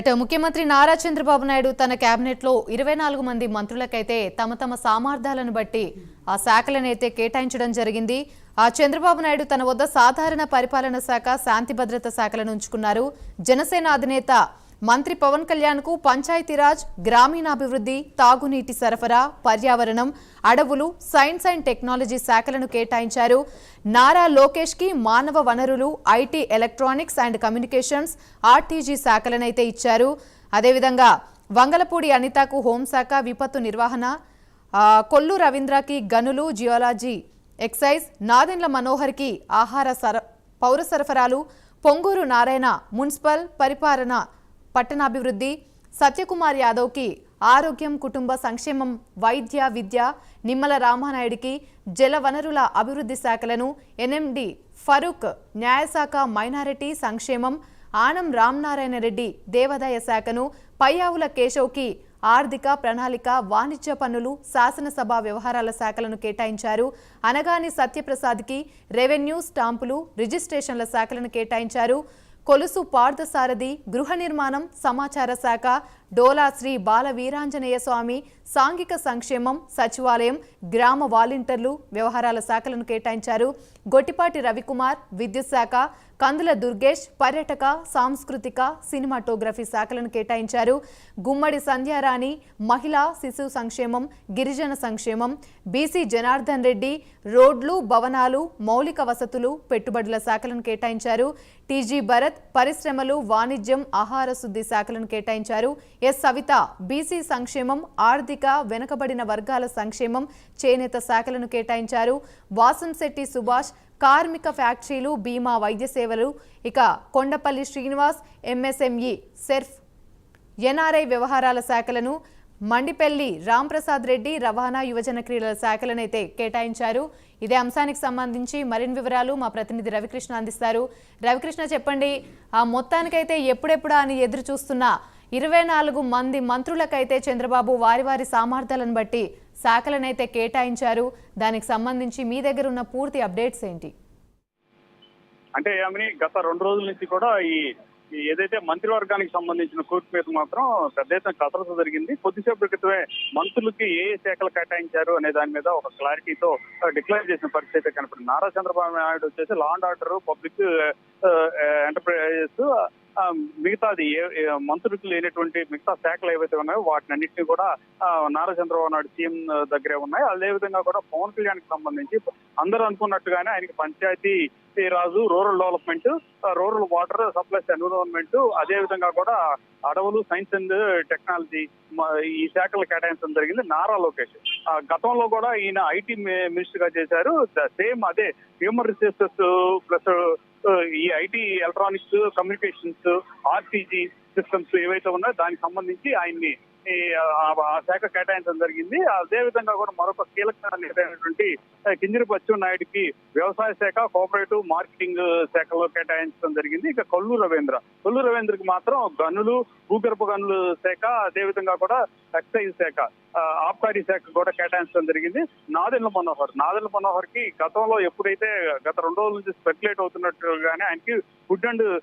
Right ముఖ్యమంత్రి నారా చంద్రబాబు నాయుడు తన కేబినెట్లో ఇరవై నాలుగు మంది మంత్రులకైతే తమ తమ సామర్థ్యాలను బట్టి ఆ శాఖలనైతే కేటాయించడం జరిగింది. ఆ చంద్రబాబు నాయుడు తన వద్ద సాధారణ పరిపాలన శాఖ శాంతి భద్రత శాఖలను ఉంచుకున్నారు. జనసేన అధినేత మంత్రి పవన్ కళ్యాణ్కు పంచాయతీరాజ్ గ్రామీణాభివృద్ధి తాగునీటి సరఫరా పర్యావరణం అడవులు సైన్స్ అండ్ టెక్నాలజీ శాఖలను కేటాయించారు. నారా లోకేష్కి మానవ వనరులు IT electronics and communications RTG శాఖలనైతే ఇచ్చారు. అదేవిధంగా వంగలపూడి అనితకు హోంశాఖ విపత్తు నిర్వహణ కొల్లు రవీంద్రకి గనులు జియాలజీ ఎక్సైజ్ నాదెండ్ల మనోహర్కి ఆహార సర పౌర సరఫరాలు పొంగూరు నారాయణ మున్సిపల్ పరిపాలన పట్టణాభివృద్ధి సత్యకుమార్ యాదవ్కి ఆరోగ్యం కుటుంబ సంక్షేమం వైద్య విద్య నిమ్మల రామానాయుడికి జల వనరుల అభివృద్ధి శాఖలను ఎన్ఎండి ఫరూక్ న్యాయశాఖ మైనారిటీ సంక్షేమం ఆనం రామనారాయణ రెడ్డి దేవాదాయ శాఖను పయ్యావుల కేశవ్కి ఆర్థిక ప్రణాళిక వాణిజ్య పన్నులు శాసనసభ వ్యవహారాల శాఖలను కేటాయించారు. అనగాని సత్యప్రసాద్కి రెవెన్యూ స్టాంపులు రిజిస్ట్రేషన్ల శాఖలను కేటాయించారు. కొలుసు పార్థసారథి గృహ నిర్మాణం సమాచార శాఖ డోలా శ్రీ బాల వీరాంజనేయ స్వామి సాంఘిక సంక్షేమం సచివాలయం గ్రామ వాలంటీర్లు వ్యవహారాల శాఖలను కేటాయించారు. గొట్టిపాటి రవికుమార్ విద్యుత్ శాఖ కందుల దుర్గేష్ పర్యాటక సాంస్కృతిక సినిమాటోగ్రఫీ శాఖలను కేటాయించారు. గుమ్మడి సంధ్యారాణి మహిళా శిశు సంక్షేమం గిరిజన సంక్షేమం బీసీ జనార్దన్ రెడ్డి రోడ్లు భవనాలు మౌలిక వసతులు పెట్టుబడుల శాఖలను కేటాయించారు. టీజీ భరత్ పరిశ్రమలు వాణిజ్యం ఆహార శుద్ధి శాఖలను కేటాయించారు. ఎస్ సవిత బీసీ సంక్షేమం ఆర్థిక వెనుకబడిన వర్గాల సంక్షేమం చేనేత శాఖలను కేటాయించారు. వాసంశెట్టి సుభాష్ కార్మిక ఫ్యాక్టరీలు బీమా వైద్య సేవలు ఇక Kondapalli Srinivas MSME SERP NRI వ్యవహారాల శాఖలను మండిపల్లి రాంప్రసాద్ రెడ్డి రవాణా యువజన క్రీడల శాఖలనైతే కేటాయించారు. ఇదే అంశానికి సంబంధించి మరిన్ని వివరాలు మా ప్రతినిధి రవికృష్ణ అందిస్తారు. రవికృష్ణ చెప్పండి ఆ మొత్తానికైతే ఎప్పుడెప్పుడా అని ఎదురు చూస్తున్న ఇరవై నాలుగు మంది మంత్రులకైతే చంద్రబాబు వారి వారి సామర్థ్యాలను బట్టి శాఖలనైతే కేటాయించారు. దానికి సంబంధించి మీ దగ్గర ఉన్న పూర్తి అప్డేట్స్ ఏంటి? అంటే గత రెండు రోజుల నుంచి కూడా ఈ ఏదైతే మంత్రివర్గానికి సంబంధించిన కూర్పు మీద మాత్రం పెద్ద ఎత్తున కసరత్తు జరిగింది. కొద్దిసేపు క్రితమే మంత్రులకి ఏ ఏ శాఖలు కేటాయించారు అనే దాని మీద ఒక క్లారిటీతో డిక్లేర్ చేసిన పరిస్థితి అయితే కనపడింది. నారా చంద్రబాబు నాయుడు వచ్చేసి law and order public enterprises మిగతాది ఏ- మంత్రులకు లేనటువంటి మిగతా శాఖలు ఏవైతే ఉన్నాయో వాటిని అన్నింటినీ కూడా నారా చంద్రబాబు నాయుడు సీఎం దగ్గరే ఉన్నాయి. అదే విధంగా కూడా పవన్ కళ్యాణ్కి సంబంధించి అందరూ అనుకున్నట్టుగానే ఆయనకి Panchayati Raj rural development rural water supplies environment అదే విధంగా కూడా అడవులు సైన్స్ అండ్ టెక్నాలజీ ఈ శాఖలు కేటాయించడం జరిగింది నారా లోకేష్. ఆ, గతంలో కూడా ఈయన ఐటీ మినిస్టర్గా చేశారు. సేమ్ అదే హ్యూమన్ రిసోర్సెస్ ప్లస్ ఈ IT electronics communications RTG systems ఏవైతే ఉన్నాయో దానికి సంబంధించి ఆయన్ని ఆ శాఖ కేటాయించడం జరిగింది. అదే విధంగా కూడా మరొక కీలక నేతైనటువంటి కింజరపు అచ్చెన్నాయుడికి వ్యవసాయ శాఖ కోఆపరేటివ్ మార్కెటింగ్ శాఖలో కేటాయించడం జరిగింది. ఇక కొల్లు రవీంద్ర. కొల్లు రవీంద్రకి మాత్రం గనులు భూగర్భ గనుల శాఖ అదే విధంగా కూడా ఎక్సైజ్ శాఖ ఆబ్కారీ శాఖ కూడా కేటాయించడం జరిగింది. నాదెండ్ల మనోహర్. నాదెండ్ల మనోహర్కి గతంలో ఎప్పుడైతే గత రెండు రోజుల నుంచి స్పెక్యులేట్ అవుతున్నట్టుగానే ఆయనకి ఫుడ్ అండ్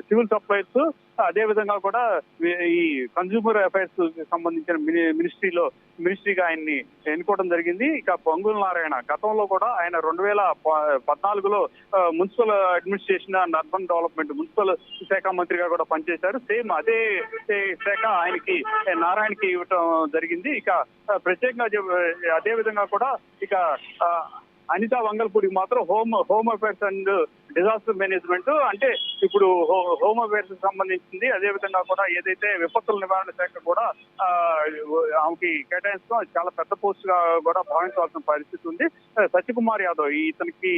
సివిల్ సప్లైస్ అదే విధంగా కూడా ఈ కన్స్యూమర్ అఫైర్స్ సంబంధించిన మిని- మినిస్ట్రీలో మినిస్ట్రీగా ఆయన్ని ఎన్నుకోవడం జరిగింది. ఇక పొంగుల నారాయణ గతంలో కూడా ఆయన రెండు వేల ప- పద్నాలుగులో municipal administration and urban development municipal శాఖ మంత్రిగా కూడా పనిచేశారు. సేమ్ అదే శాఖ ఆయనకి నారాయణకి ఇవ్వటం జరిగింది. ఇక ప్రత్యేకంగా అదే విధంగా కూడా ఇక ఆ, అనితా వంగల్పూడికి మాత్రం home home affairs and disaster management అంటే ఇప్పుడు హో- హోమ్ అఫేర్స్ సంబంధించింది అదే విధంగా కూడా ఏదైతే విపత్తుల నివారణ శాఖ కూడా ఆమెకి కేటాయించడం చాలా పెద్ద పోస్ట్గా కూడా భావించాల్సిన పరిస్థితి ఉంది. సత్యకుమార్ యాదవ్ ఇతనికి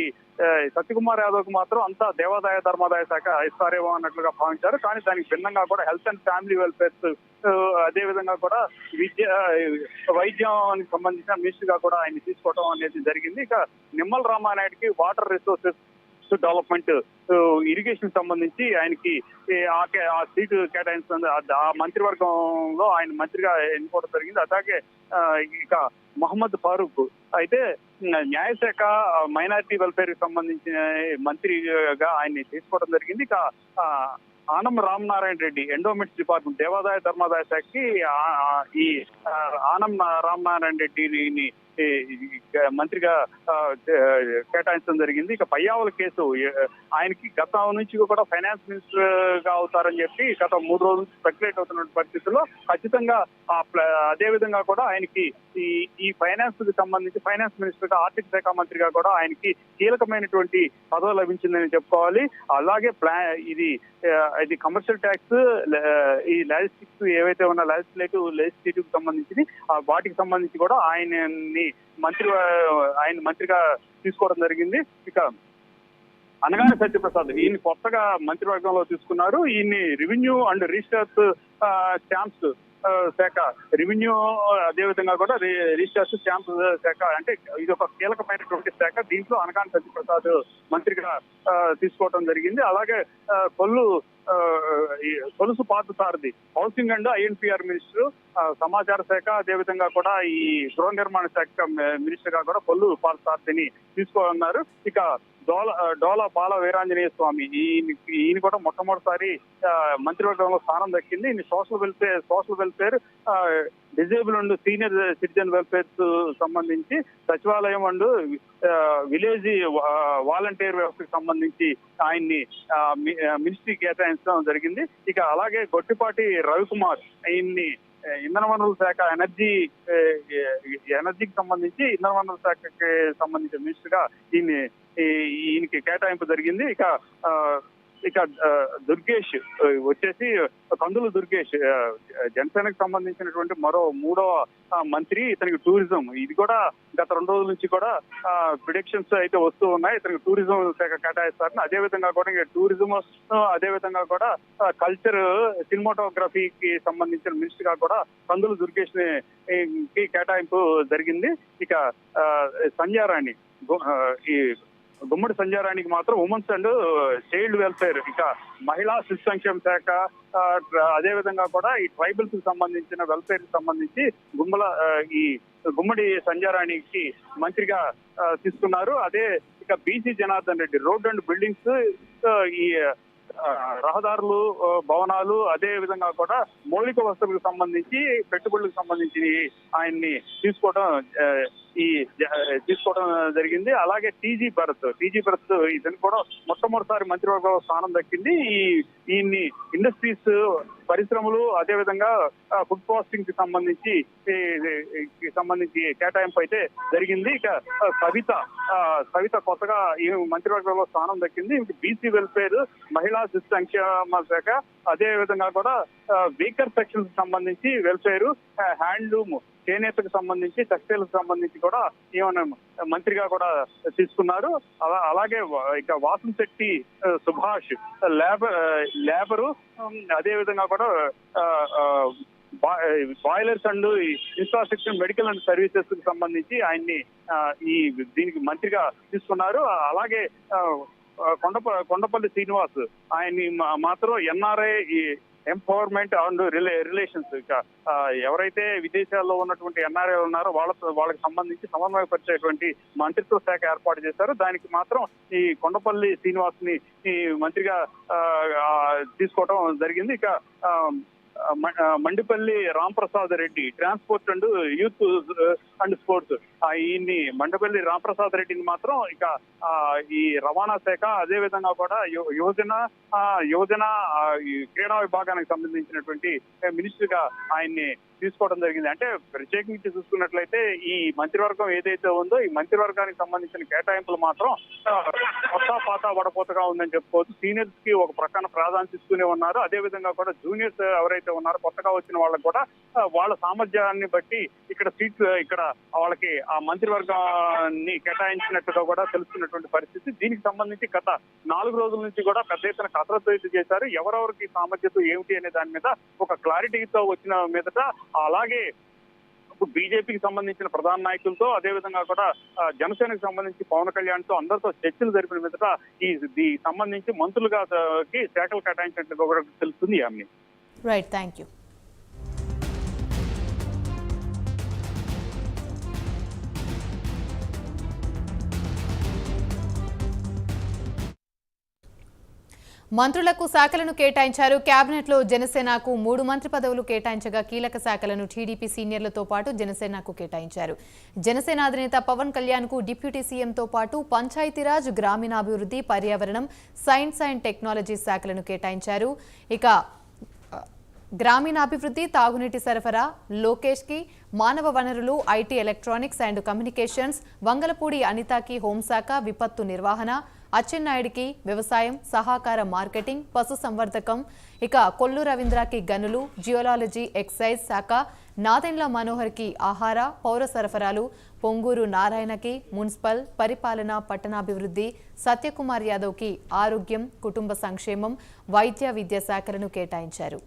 సత్యకుమార్ యాదవ్కి మాత్రం అంతా దేవాదాయ ధర్మాదాయ శాఖ ఇస్తారేమో అన్నట్లుగా భావించారు. కానీ దానికి భిన్నంగా కూడా హెల్త్ అండ్ ఫ్యామిలీ వెల్ఫేర్స్ అదే విధంగా కూడా విద్య వైద్యానికి సంబంధించిన మినిస్టర్గా కూడా ఆయన తీసుకోవడం అనేది జరిగింది. ఇక నిమ్మల రామానాయుడికి వాటర్ రిసోర్సెస్ డెవలప్మెంట్ ఇరిగేషన్ సంబంధించి ఆయనకి ఆ కే- ఆ సీటు కేటాయించిన ఆ- మంత్రివర్గంలో ఆయన మంత్రిగా ఎన్నుకోవడం జరిగింది. అలాగే ఇక మహమ్మద్ ఫారూక్ అయితే న్యాయశాఖ మైనారిటీ వెల్ఫేర్కి సంబంధించిన మంత్రిగా ఆయన్ని తీసుకోవడం జరిగింది. ఇక ఆనం రామనారాయణ రెడ్డి ఎండోమెంట్స్ డిపార్ట్మెంట్ దేవాదాయ ధర్మాదాయ శాఖకి ఈ ఆనం రామనారాయణ రెడ్డిని మంత్రిగా కేటాయించడం జరిగింది. ఇక పయ్యావుల కేసు ఆయనకి గతం నుంచి కూడా ఫైనాన్స్ మినిస్టర్గా అవుతారని చెప్పి గత మూడు రోజుల నుంచి స్పెక్యులేట్ అవుతున్న పరిస్థితుల్లో ఖచ్చితంగా ఆ అదే విధంగా కూడా ఆయనకి ఈ ఈ ఫైనాన్స్కి సంబంధించి ఫైనాన్స్ మినిస్టర్గా ఆర్థిక శాఖ మంత్రిగా కూడా ఆయనకి కీలకమైనటువంటి పదవి లభించిందని చెప్పుకోవాలి. అలాగే ప్లా ఇది ఇది కమర్షియల్ ట్యాక్స్ ఈ లాజిస్టిక్స్ ఏవైతే ఉన్న లాజిస్లేటివ్ లెజిస్లేటివ్ సంబంధించి వాటికి సంబంధించి కూడా ఆయనని మంత్రి ఆయన మంత్రిగా తీసుకోవడం జరిగింది. ఇక అనగానే సత్యప్రసాద్ ఈయన్ని కొత్తగా మంత్రివర్గంలో తీసుకున్నారు. ఈయన్ని రెవెన్యూ అండ్ రిజిస్టర్స్ స్టాంప్స్ శాఖ రెవెన్యూ అదేవిధంగా కూడా రిజిస్టర్స్ స్టాంప్స్ శాఖ అంటే ఇది ఒక కీలకమైనటువంటి శాఖ. దీంట్లో అనగాని సత్యప్రసాద్ మంత్రిగా తీసుకోవడం జరిగింది. అలాగే కొల్లు ఆ, ఈ Partha Sarathi housing and INPR minister ఆ, సమాచార శాఖ అదేవిధంగా కూడా ఈ గృహ నిర్మాణ శాఖ మినిస్టర్గా కూడా కొల్లు పాత సారథిని తీసుకోనున్నారు. ఇక డోల డోలా బాల వీరాంజనేయ స్వామి. ఈయన ఈయన కూడా మొట్టమొదటిసారి మంత్రివర్గంలో స్థానం దక్కింది. ఈయన social welfare social welfare disabled and senior citizen welfare సంబంధించి సచివాలయం అండ్ విలేజ్ వాలంటీర్ వ్యవస్థకు సంబంధించి ఆయన్ని మినిస్ట్రీ కేటాయించడం జరిగింది. ఇక అలాగే గొట్టిపాటి రవికుమార్ ఆయన్ని ఇంధన వనరుల శాఖ ఎనర్జీ ఎనర్జీకి సంబంధించి ఇంధన వనరుల శాఖకి సంబంధించిన మినిస్టర్గా ఈయన్ని ఈయనకి కేటాయింపు జరిగింది. ఇక ఆ, ఇక దుర్గేష్ వచ్చేసి కందులు దుర్గేష్ ఆ, జనసేనకు సంబంధించినటువంటి మరో మూడవ మంత్రి ఇతనికి టూరిజం. ఇది కూడా గత రెండు రోజుల నుంచి కూడా ప్రిడిక్షన్స్ అయితే వస్తూ ఉన్నాయి. ఇతనికి టూరిజం శాఖ కేటాయిస్తారని. అదే విధంగా కూడా టూరిజం అదేవిధంగా అదే విధంగా కూడా కల్చర్ సినిమాటోగ్రఫీకి సంబంధించిన మినిస్టర్గా కూడా కందులు దుర్గేష్కి కేటాయింపు జరిగింది. ఇక సంజారాణి ఈ గుమ్మడి సంజారానికి మాత్రం ఉమెన్స్ అండ్ చైల్డ్ వెల్ఫేర్ ఇక మహిళా శిశు సంక్షేమ శాఖ అదే విధంగా కూడా ఈ ట్రైబల్స్కి సంబంధించిన వెల్ఫేర్కి సంబంధించి గుమ్మల ఈ గుమ్మడి సంధ్యారాణికి మంత్రిగా తీసుకున్నారు. అదే ఇక BC Janardhan Reddy road and buildings ఈ రహదారులు భవనాలు అదే విధంగా కూడా మౌలిక వసతులకు సంబంధించి పెట్టుబడులకు సంబంధించి ఆయన్ని తీసుకోవడం ఈ జ- తీసుకోవడం జరిగింది. అలాగే టీజీ భరత్ టీజీ భరత్ ఇతను కూడా మొట్టమొదటిసారి మంత్రివర్గ స్థానం దక్కింది. ఈ ఈయన్ని ఇండస్ట్రీస్ పరిశ్రమలు అదే విధంగా ఫుడ్ ప్రాసెసింగ్కి సంబంధించి సంబంధించి కేటాయింపు అయితే జరిగింది. ఇక సవిత సవిత కొత్తగా ఈ మంత్రివర్గంలో స్థానం దక్కింది. బీసీ వెల్ఫేర్ మహిళా శిశు సంక్షేమ శాఖ అదే విధంగా కూడా వీకర్ సెక్షన్ సంబంధించి వెల్ఫేర్ హ్యాండ్లూమ్ చేనేతకు సంబంధించి టెక్స్టైల్ సంబంధించి కూడా ఏమైనా మంత్రిగా కూడా తీసుకున్నారు. అలా- అలాగే ఇక Vasamsetti Subhash labour labour అదే విధంగా కూడా boilers and infrastructure medical and సర్వీసెస్కి సంబంధించి ఆయన్ని ఈ దీనికి మంత్రిగా తీసుకున్నారు. అలాగే కొండప కొండపల్లి శ్రీనివాస్ ఆయన్ని మా- మాత్రం NRI empowerment and relay relations. ఇక ఎవరైతే విదేశాల్లో ఉన్నటువంటి ఎన్ఆర్ఐ ఉన్నారో వాళ్ళ వాళ్ళకి సంబంధించి సమన్వయపరిచేటువంటి మంత్రిత్వ శాఖ ఏర్పాటు చేశారు. దానికి మాత్రం ఈ కొండపల్లి శ్రీనివాస్ని ఈ మంత్రిగా ఆ, తీసుకోవడం జరిగింది. ఇక Mandipalli Ramprasad Reddy transport and youth and sports ఈయన్ని మండపల్లి రాంప్రసాద్ రెడ్డిని మాత్రం ఇక ఈ రవాణా శాఖ అదే విధంగా కూడా యువజన ఆ, యువజన క్రీడా విభాగానికి సంబంధించినటువంటి మినిస్టర్గా ఆయన్ని తీసుకోవడం జరిగింది. అంటే ప్రత్యేకించి చూసుకున్నట్లయితే ఈ మంత్రివర్గం ఏదైతే ఉందో ఈ మంత్రివర్గానికి సంబంధించిన కేటాయింపులు మాత్రం కొత్త పాత వడపోతగా ఉందని చెప్పుకోవచ్చు. సీనియర్స్కి ఒక ప్రకారం ప్రాధాన్యత ఇస్తూనే ఉన్నారు. అదే విధంగా కూడా జూనియర్స్ ఎవరైతే ఉన్నారో కొత్తగా వచ్చిన వాళ్ళకి కూడా వాళ్ళ సామర్థ్యాన్ని బట్టి ఇక్కడ సీట్లు ఇక్కడ వాళ్ళకి ఆ మంత్రివర్గాన్ని కేటాయించినట్టుగా కూడా తెలుస్తున్నటువంటి పరిస్థితి. దీనికి సంబంధించి గత నాలుగు రోజుల నుంచి కూడా పెద్ద ఎత్తున కసరత్తు చేశారు. ఎవరెవరికి సామర్థ్యత ఏమిటి అనే దాని మీద ఒక క్లారిటీతో వచ్చిన మీదట అలాగే ఇప్పుడు బీజేపీకి సంబంధించిన ప్రధాన నాయకులతో అదే విధంగా కూడా జనసేనకు సంబంధించి పవన్ కళ్యాణ్తో అందరితో చర్చలు జరిపిన మీదట ఈ దీనికి సంబంధించి మంత్రులుగా శాఖలు కేటాయించినట్లుగా కూడా తెలుస్తుంది ఆమె రైట్ థ్యాంక్ యూ మంత్రులకు శాఖలను కేటాయించారు. కేబినెట్లో జనసేనకు మూడు మంత్రి పదవులు కేటాయించగా కీలక శాఖలను టీడీపీ సీనియర్లతో పాటు జనసేనకు కేటాయించారు. జనసేన అధినేత పవన్ కళ్యాణ్కు డిప్యూటీ సీఎంతో పాటు పంచాయతీరాజ్ గ్రామీణాభివృద్ధి పర్యావరణం సైన్స్ అండ్ టెక్నాలజీ శాఖలను కేటాయించారు. ఇక గ్రామీణాభివృద్ధి తాగునీటి సరఫరా లోకేష్కి మానవ వనరులు IT electronics and communications Vangalapudi అనితాకి హోంశాఖ విపత్తు నిర్వహణ అచ్చెన్నాయుడికి వ్యవసాయం సహకార మార్కెటింగ్ పశుసంవర్ధకం ఇక కొల్లు రవీంద్రకి గనులు జియోలాలజీ ఎక్సైజ్ శాఖ నాదెండ్ల మనోహర్కి ఆహార పౌర సరఫరాలు పొంగూరు నారాయణకి మున్సిపల్ పరిపాలన పట్టణాభివృద్ధి సత్యకుమార్ యాదవ్కి ఆరోగ్యం కుటుంబ సంక్షేమం వైద్య విద్యా శాఖలను కేటాయించారు.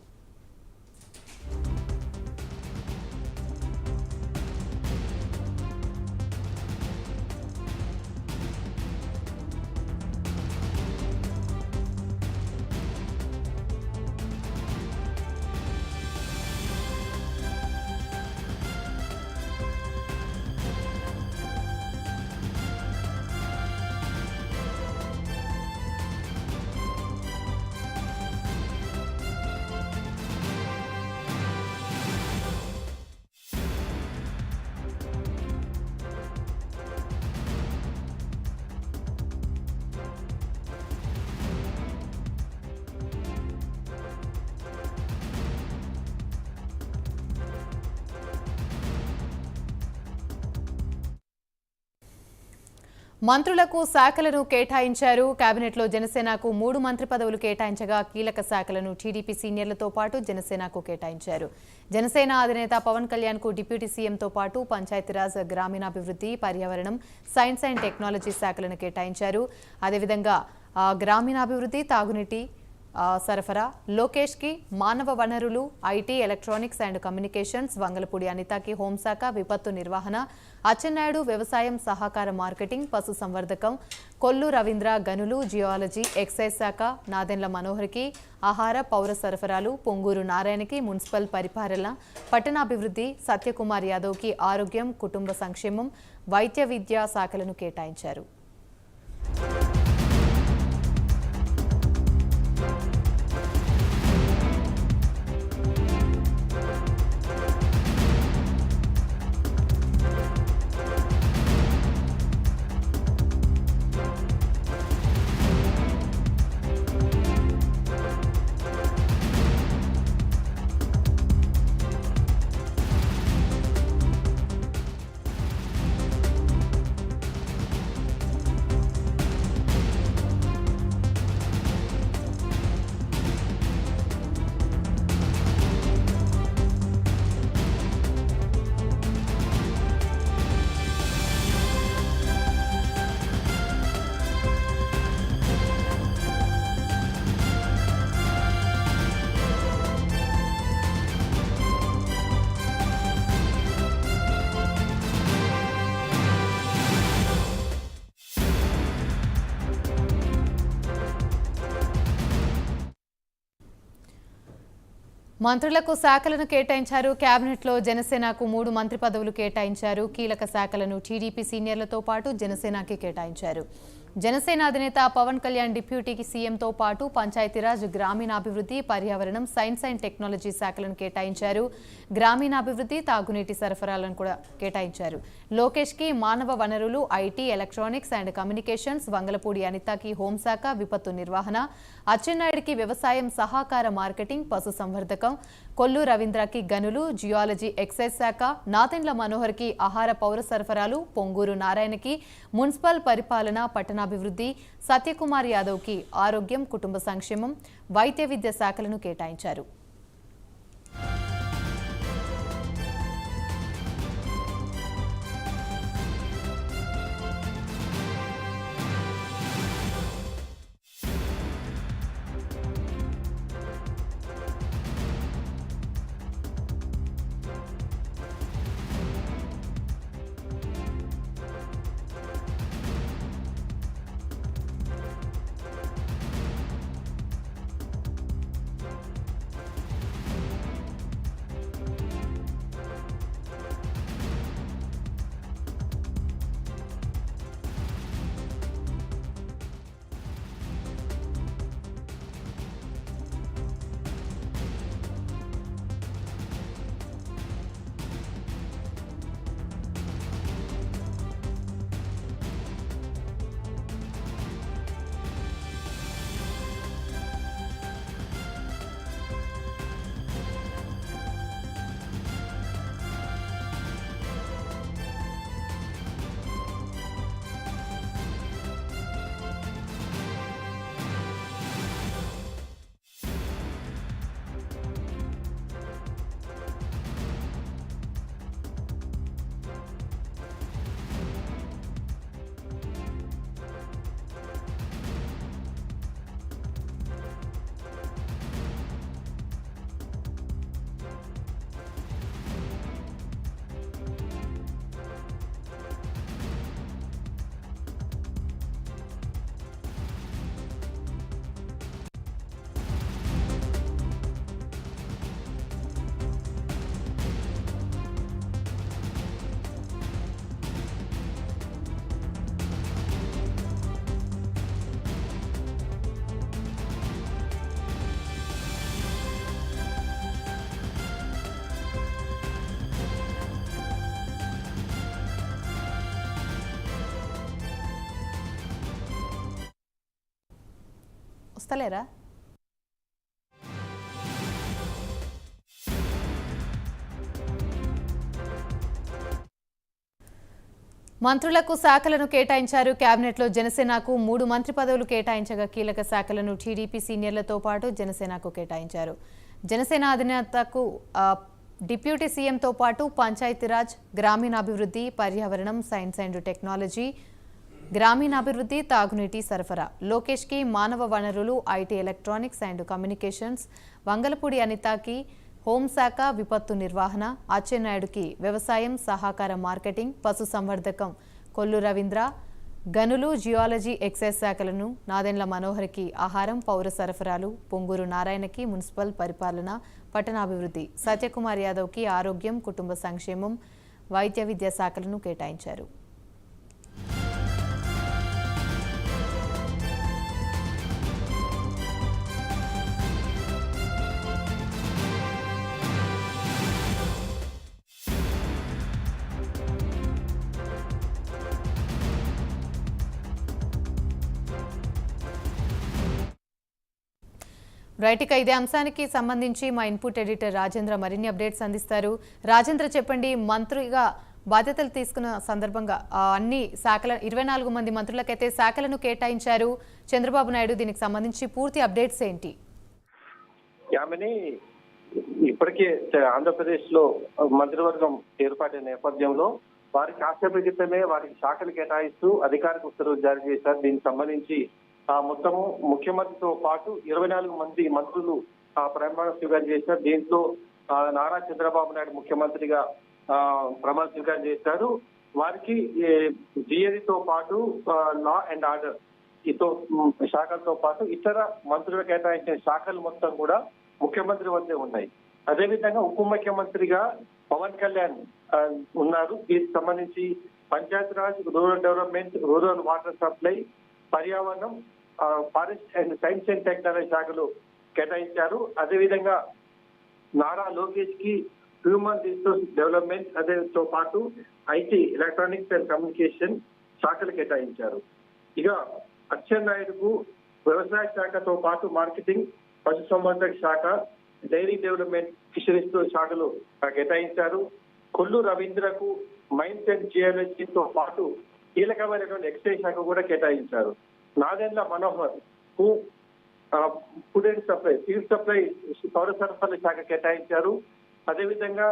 మంత్రులకు శాఖలను కేటాయించారు. కేబినెట్లో జనసేనకు మూడు మంత్రి పదవులు కేటాయించగా కీలక శాఖలను టీడీపీ సీనియర్లతో పాటు జనసేనకు కేటాయించారు. జనసేన అధినేత పవన్ కళ్యాణ్కు డిప్యూటీ సీఎంతో పాటు పంచాయతీరాజ్ గ్రామీణాభివృద్ధి పర్యావరణం సైన్స్ అండ్ టెక్నాలజీ శాఖలను కేటాయించారు. అదేవిధంగా గ్రామీణాభివృద్ధి తాగునీటి సరఫరా. లోకేష్కి మానవ వనరులు IT electronics and communications Vangalapudi అనితకి హోంశాఖ విపత్తు నిర్వహణ అచ్చెన్నాయుడు వ్యవసాయం సహకార మార్కెటింగ్ పశు సంవర్ధకం కొల్లు రవీంద్ర గనులు జియాలజీ ఎక్సైజ్ శాఖ నాదెండ్ల మనోహర్కి ఆహార పౌర సరఫరాలు పొంగూరు నారాయణకి మున్సిపల్ పరిపాలన పట్టణాభివృద్ధి సత్యకుమార్ యాదవ్కి ఆరోగ్యం కుటుంబ సంక్షేమం వైద్య విద్యా శాఖలను కేటాయించారు. మంత్రులకు శాఖలను కేటాయించారు. కేబినెట్లో జనసేనకు మూడు మంత్రి పదవులు కేటాయించారు. కీలక శాఖలను టీడీపీ సీనియర్లతో పాటు జనసేనకి కేటాయించారు. జనసేన అధినేత పవన్ కళ్యాణ్ డిప్యూటీకి సీఎంతో పాటు పంచాయతీరాజ్ గ్రామీణాభివృద్ధి పర్యావరణం సైన్స్ అండ్ టెక్నాలజీ శాఖలను కేటాయించారు. గ్రామీణాభివృద్ధి తాగునీటి సరఫరాలను కూడా కేటాయించారు. లోకేష్కి మానవ వనరులు IT electronics and communications Vangalapudi అనితకి హోంశాఖ విపత్తు నిర్వహణ అచ్చెన్నాయుడికి వ్యవసాయం సహకార మార్కెటింగ్ పశు సంవర్ధకం కొల్లు రవీంద్రకి గనులు జియాలజీ ఎక్సైజ్ శాఖ నాతెండ్ల మనోహర్కి ఆహార పౌర సరఫరాలు పొంగూరు నారాయణకి మున్సిపల్ పరిపాలన పట్టణాభివృద్ధి సత్యకుమార్ యాదవ్కి ఆరోగ్యం కుటుంబ సంక్షేమం వైద్య విద్య శాఖలను కేటాయించారు. వస్తలేరా? మంత్రులకు శాఖలను కేటాయించారు. కేబినెట్లో జనసేనకు మూడు మంత్రి పదవులు కేటాయించగా కీలక శాఖలను టీడీపీ సీనియర్లతో పాటు జనసేనకు కేటాయించారు. జనసేన అధినేతకు డిప్యూటీ సీఎంతో పాటు పంచాయతీరాజ్ గ్రామీణాభివృద్ధి పర్యావరణం సైన్స్ అండ్ టెక్నాలజీ గ్రామీణాభివృద్ధి తాగునీటి సరఫరా. లోకేష్కి మానవ వనరులు IT electronics and communications Vangalapudi అనితకి హోంశాఖ విపత్తు నిర్వహణ అచ్చెన్నాయుడుకి వ్యవసాయం సహకార మార్కెటింగ్ పశు సంవర్ధకం కొల్లు రవీంద్ర గనులు జియాలజీ ఎక్సైజ్ శాఖలను నాదెండ్ల మనోహర్కి ఆహారం పౌర సరఫరాలు పొంగూరు నారాయణకి మున్సిపల్ పరిపాలన పట్టణాభివృద్ధి సత్యకుమార్ యాదవ్కి ఆరోగ్యం కుటుంబ సంక్షేమం వైద్య విద్యా శాఖలను కేటాయించారు. రైట్ ఇక ఇదే అంశానికి సంబంధించి మా ఇన్పుట్ ఎడిటర్ రాజేంద్ర మరిన్ని అప్డేట్స్ అందిస్తారు. రాజేంద్ర చెప్పండి మంత్రిగా బాధ్యతలు తీసుకున్న సందర్భంగా అన్ని శాఖల ఇరవై నాలుగు మంది మంత్రులకైతే శాఖలను కేటాయించారు. చంద్రబాబు నాయుడు దీనికి సంబంధించి పూర్తి అప్డేట్స్ ఏంటి? యామిని ఇప్పటికే ఆంధ్రప్రదేశ్లో మంత్రివర్గం ఏర్పాటైన నేపథ్యంలో వారికి కాసేపు క్రితమే వారికి శాఖలు కేటాయిస్తూ అధికారిక ఉత్తర్వులు జారీ చేశారు. దీనికి సంబంధించి మొత్తము ముఖ్యమంత్రితో పాటు ఇరవై నాలుగు మంది మంత్రులు ఆ ప్రమాణ స్వీకారం చేశారు. దీంట్లో నారా చంద్రబాబు నాయుడు ముఖ్యమంత్రిగా ఆ, ప్రమాణ స్వీకారం చేశారు. వారికి జిఎడితో పాటు లా అండ్ ఆర్డర్ ఇతో శాఖలతో పాటు ఇతర మంత్రులు కేటాయించిన శాఖలు మొత్తం కూడా ముఖ్యమంత్రి వద్దే ఉన్నాయి. అదేవిధంగా ఉప ముఖ్యమంత్రిగా పవన్ కళ్యాణ్ ఉన్నారు. దీనికి సంబంధించి Panchayati Raj rural development rural water supply పర్యావరణం forest and science and technology శాఖలు కేటాయించారు. అదేవిధంగా నారా లోకేష్కి హ్యూమన్ రిసోర్స్ డెవలప్మెంట్ అదేతో పాటు ఐటీ ఎలక్ట్రానిక్స్ అండ్ కమ్యూనికేషన్ శాఖలు కేటాయించారు. ఇక అచ్చెన్నాయుడుకు వ్యవసాయ శాఖతో పాటు మార్కెటింగ్ పశుసంవర్ధక శాఖ డైరీ డెవలప్మెంట్ ఫిషరీస్ శాఖలు కేటాయించారు. కొల్లు రవీంద్రకు మైన్స్ అండ్ జియాలజీతో పాటు కీలకమైనటువంటి ఎక్సైజ్ శాఖ కూడా కేటాయించారు. Nagendra మనోహర్కు food and supply civil supply పౌర సరఫరాల శాఖ కేటాయించారు. అదేవిధంగా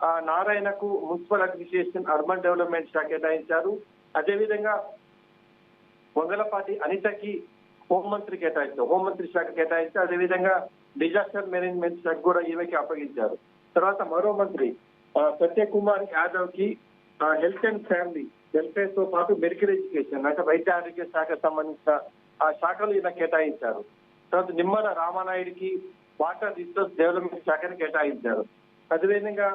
ఆ, నారాయణకు మున్సిపల్ అడ్మినిస్ట్రేషన్ అర్బన్ డెవలప్మెంట్ శాఖ కేటాయించారు. అదేవిధంగా వంగలపాటి అనితకి హోంమంత్రి కేటాయించారు హోంమంత్రి శాఖ కేటాయించి అదేవిధంగా డిజాస్టర్ మేనేజ్మెంట్ శాఖ కూడా ఈమెకి అప్పగించారు. తర్వాత మరో మంత్రి సత్యకుమార్ యాదవ్కి హెల్త్ అండ్ ఫ్యామిలీ వెల్ఫేర్తో పాటు మెడికల్ ఎడ్యుకేషన్ అంటే వైద్య ఆరోగ్య శాఖకు సంబంధించిన ఆ శాఖలు ఈయన కేటాయించారు. తర్వాత నిమ్మల రామానాయుడికి వాటర్ రిసోర్స్ డెవలప్మెంట్ శాఖను కేటాయించారు. అదేవిధంగా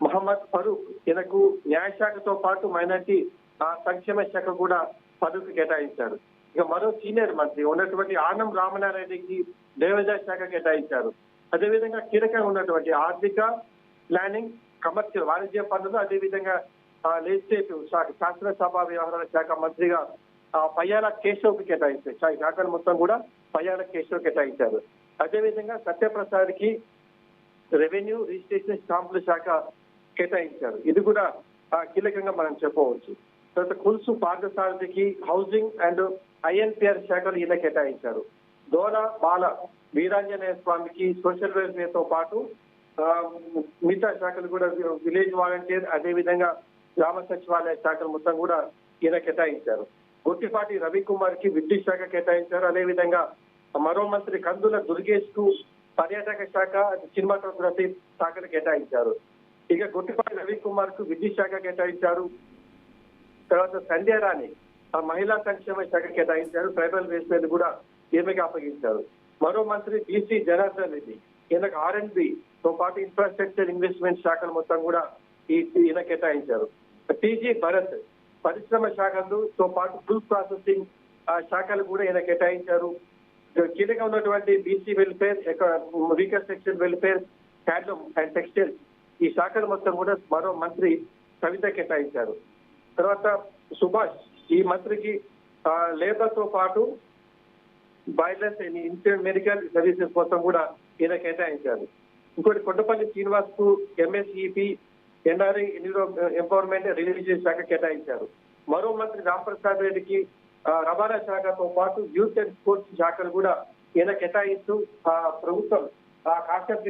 మహమ్మద్ ఫరూక్ ఈయనకు న్యాయశాఖతో పాటు మైనార్టీ ఆ, సంక్షేమ శాఖ కూడా పదవికి కేటాయించారు. ఇక మరో సీనియర్ మంత్రి ఉన్నటువంటి ఆనం రామనారాయణకి దేవదాయ శాఖ కేటాయించారు. అదేవిధంగా కీలకంగా ఉన్నటువంటి ఆర్థిక ప్లానింగ్ కమర్షియల్ వాణిజ్య పనులు అదేవిధంగా లెజిస్లేటివ్ శాఖ శాసనసభ వ్యవహారాల శాఖ మంత్రిగా పయ్యాల కేశవ్కి కేటాయించారు. శా- శాఖలు మొత్తం కూడా పయ్యాల కేశవ్ కేటాయించారు. అదేవిధంగా సత్యప్రసాద్కి రెవెన్యూ రిజిస్ట్రేషన్ స్టాంపుల శాఖ కేటాయించారు. ఇది కూడా కీలకంగా మనం చెప్పవచ్చు. తర్వాత కుల్సు పార్థసారథికి హౌసింగ్ అండ్ ఐఎన్పిఆర్ శాఖలు ఈయన కేటాయించారు. దోల బాల వీరాంజనేయ స్వామికి సోషల్ వెల్ఫేర్తో పాటు మిగతా శాఖలు కూడా విలేజ్ వాలంటీర్ అదేవిధంగా గ్రామ సచివాలయ శాఖలు మొత్తం కూడా ఈయన కేటాయించారు. గుట్టిపాటి రవికుమార్కి విద్యుత్ శాఖ కేటాయించారు. అదేవిధంగా మరో మంత్రి కందుల దుర్గేష్కు పర్యాటక శాఖ సినిమాటోగ్రఫీ శాఖను కేటాయించారు. ఇక గుట్టిపాటి రవికుమార్కు విద్యుత్ శాఖ కేటాయించారు. తర్వాత సంధ్యారాణి ఆ మహిళా సంక్షేమ శాఖ కేటాయించారు. ట్రైబల్ వెల్ఫేర్ కూడా ఈమెకి అప్పగించారు. మరో మంత్రి బీసీ జనార్దన్ రెడ్డి ఈయనకు ఆర్ అండ్ బి తో పాటు ఇన్ఫ్రాస్ట్రక్చర్ ఇన్వెస్ట్మెంట్ శాఖలు మొత్తం కూడా ఈయన కేటాయించారు. టీజీ భరత్ పరిశ్రమ శాఖలుతో పాటు ఫుడ్ ప్రాసెసింగ్ ఆ, శాఖలు కూడా ఈయన కేటాయించారు. కీలక ఉన్నటువంటి BC welfare weaker section welfare handloom and textile ఈ శాఖలు మొత్తం కూడా మరో మంత్రి కవిత కేటాయించారు. తర్వాత సుభాష్ ఈ మంత్రికి లేబర్తో పాటు బాయిలర్స్ ఇన్స్టెంట్ మెడికల్ సర్వీసెస్ కోసం కూడా ఈయన కేటాయించారు. ఇంకోటి కొండపల్లి శ్రీనివాస్కు ఎంఎస్ఈపి ఎన్ఆర్ఐ ఎంపవర్మెంట్ రిలీజియస్ శాఖ కేటాయించారు. మరో మంత్రి రాంప్రసాద్ రెడ్డికి రవాణా శాఖతో పాటు యూత్ అండ్ స్పోర్ట్స్ శాఖలు కూడా ఈయన కేటాయిస్తూ ఆ ప్రభుత్వం ఆ కాన్సెప్ట్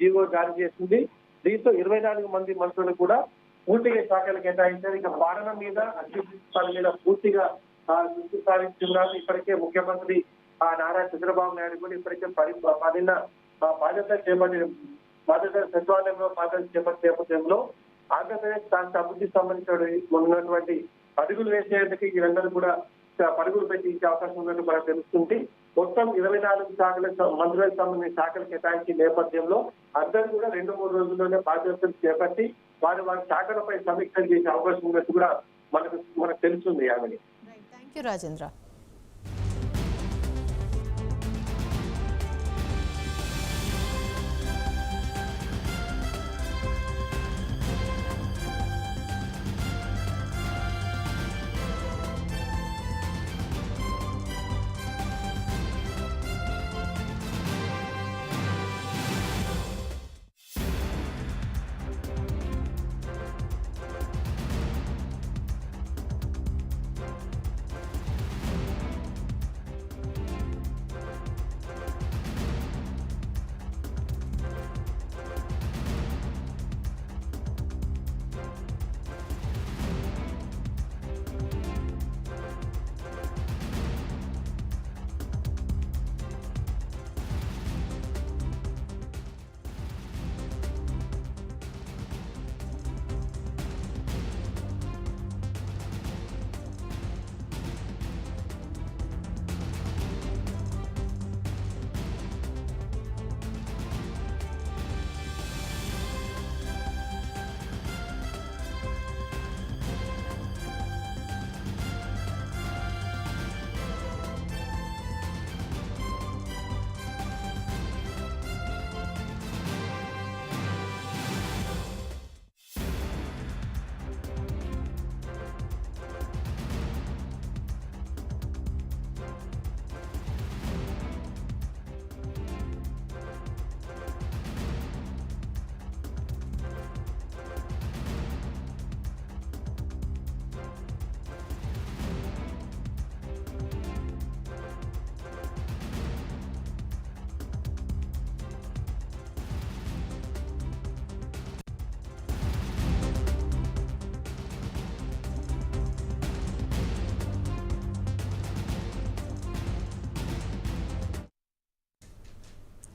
జీవో జారీ చేసింది. దీంతో ఇరవై నాలుగు మంది మంత్రులు కూడా పూర్తిగా శాఖలు కేటాయించారు. ఇక పాలన మీద అభివృద్ధి మీద పూర్తిగా ఆ, దృష్టి సారిస్తున్నారు ఇప్పటికే ముఖ్యమంత్రి ఆ నారా చంద్రబాబు నాయుడు కూడా ఇప్పటికే పది పదిన ఆ, బాధ్యత చేపట్టిన బాధ్యత సచివాలయంలో బాధ్యత చేపట్టే నేపథ్యంలో ఆంధ్రప్రదేశ్ రాష్ట్ర అభివృద్ధికి సంబంధించిన ఉన్నటువంటి అడుగులు వేసేందుకు వీరందరూ కూడా పరుగులు పెట్టి ఇచ్చే అవకాశం ఉన్నట్టు మనకు తెలుస్తుంది మొత్తం ఇరవై నాలుగు శాఖలకు మంత్రులకు సంబంధించిన శాఖలు కేటాయించిన నేపథ్యంలో అందరూ కూడా రెండు మూడు రోజుల్లోనే బాధ్యతలు చేపట్టి వారి వారి శాఖలపై సమీక్షలు చేసే అవకాశం ఉన్నట్టు కూడా మనకు మనకు తెలుస్తుంది ఆమె థ్యాంక్ యూ రాజేంద్ర.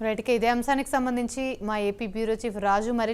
రైట్ ఇక ఇదే అంశానికి సంబంధించి మా ఏపీ బ్యూరో చీఫ్ రాజు మరి